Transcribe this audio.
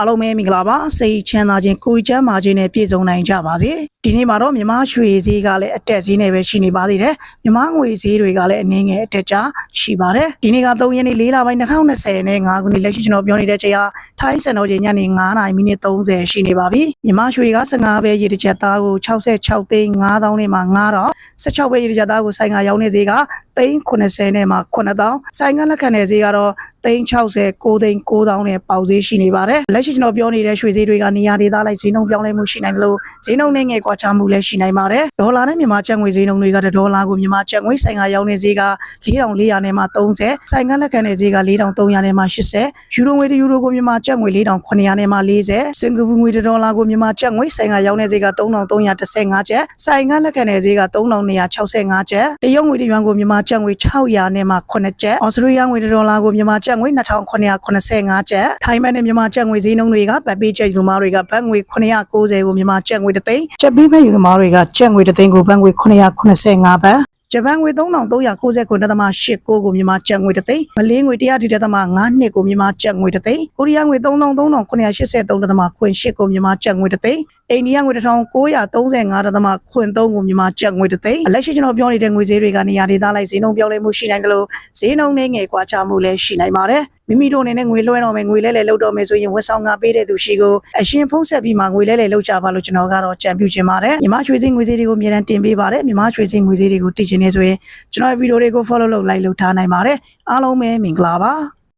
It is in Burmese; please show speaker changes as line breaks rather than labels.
အားလုံးပဲမင်္ဂလာပါစိတ်ချမ်းသာခြင်းကိုယ်ချမ်းသာခြင်းနဲ့ပြည့်စုံနိုင်ကြပါစေဒီနေ့မှာတော့မြမရွှေဈေးကလည်းအတက်ဈေးနဲ့ပဲရှိနေပါသေးတယ်မြမငွေဈေးတွေကလည်းအနည်းငယ်အတက်ကြရှိပါတယ်ဒီနေ့က3ရက်နေ့4လပိုင်း2020နဲ့5ခုနှစ်လက်ရှိကျွန်တော်ပြောနေတဲ့ချိန်ဟာထိုင်းစံတော်ချိန်ညနေ9:30မိနစ်30ရှိနေပါပြီမြမရွှေက15ပဲရေတစ်ချက်သားကို66သိန်း9000နဲ့မှ9000 16ပဲရေတစ်ချက်သားကိုဆိုင်ကရောင်းနေဈေးကသိန်း80နဲ့မှ9000ဆိုင်ကလက်ခံတဲ့ဈေးကတော့သိန်း60 9သိန်း9000နဲ့ပေါက်ဈေးရှိနေပါတယ်လက်ရှိကျွန်တော်ပြောနေတဲ့ရွှေဈေးတွေကနေရာဒေသလိုက်ဈေးနှုန်းပြောင်းလဲမှုရှိနိုင်တယ်လို့ဈေးနှုန်းနဲ့ငယ်ကွာခြားမှုလည်းရှိနိုင်ပါတယ်ဒေါ်လာနဲ့မြန်မာကျပ်ငွေဈေးနှုန်းတွေကဒေါ်လာကိုမြန်မာကျပ်ငွေဆိုင်ကရောင်းနေဈေးက4400နဲ့မှ30ဆိုင်ကလက်ခံတဲ့ဈေးက4300နဲ့မှ80ယူရိုငွေတစ်ယူရိုကိုမြန်မာကျပ်ငွေ4900နဲ့မှ40စင်ကာပူငွေတစ်ဒေါ်လာကိုမြန်မာကျပ်ငွေဆိုင်ကရောင်းနေဈေးက3315ကျပ်ဆိုင်ကလက်ခံတဲ့ဈေးက3265ကျပ်တရုတ်ငွေတစ်ယွမ်ကိုမြန်မာကျပ်ငွေ600နဲ့မှ9ကျပ်ဩစတြေးလျငွေတစ်ဒေါ်လာကိုမြန်မာကျပ်ငွေ2985ကျပ်ထိုင်းမန်နဲ့မြန်မာကျပ်ငွေဈေးနှုန်းတွေကဗတ်ပေးကျပ်ယူသမားတွေကဘတ်ငွေ990ကိုမြန်မာကျပ်ငွေတစ်သိန်းကျပ်ပေးမဲ့ယူသမားတွေကကျပ်ငွေတစ်သိန်းကိုဘတ်ငွေ985ဘတ်ဂျပန်ငွေ3399.89ကိုမြန်မာကျပ်ငွေတစ်သိန်းမလေးငွေ100.52ကိုမြန်မာကျပ်ငွေတစ်သိန်းကိုရီးယားငွေ3383.83.8ကိုမြန်မာကျပ်ငွေတစ်သိန်းအိန္ဒိယငွေ1935.3ကိုမြန်မာကျပ်ငွေတစ်သိန်းလက်ရှိကျွန်တော်ပြောနေတဲ့ငွေဈေးတွေကနေရာဒေသလိုက်ဈေးနှုန်းပြောင်းလဲမှုရှိနိုင်တယ်လို့ဈေးနှုန်းနဲ့ငယ်ကွာခြားမှုလည်းရှိနိုင်ပါတယ် မိမိတို့အနေနဲ့ငွေလွှဲတော့မယ်ငွေလဲလဲလောက်တော့မယ်ဆိုရင်ဝန်ဆောင်ကပေးတဲ့သူရှိကိုအရှင်ဖုံးဆက်ပြီးမှငွေလဲလဲလောက်ကြပါလို့ကျွန်တော်ကတော့ကြံပြုချင်ပါတယ်မြမရွှေစင်းငွေဈေးတွေကိုအမြဲတမ်းတင်ပေးပါတယ်မြမရွှေစင်းငွေဈေးတွေကိုသိချင်နေဆိုရင်ကျွန်တော်ဗီဒီယိုတွေကို follow လုပ် like လုပ်ထားနိုင်ပါတယ်အားလုံးပဲမင်္ဂလာပါ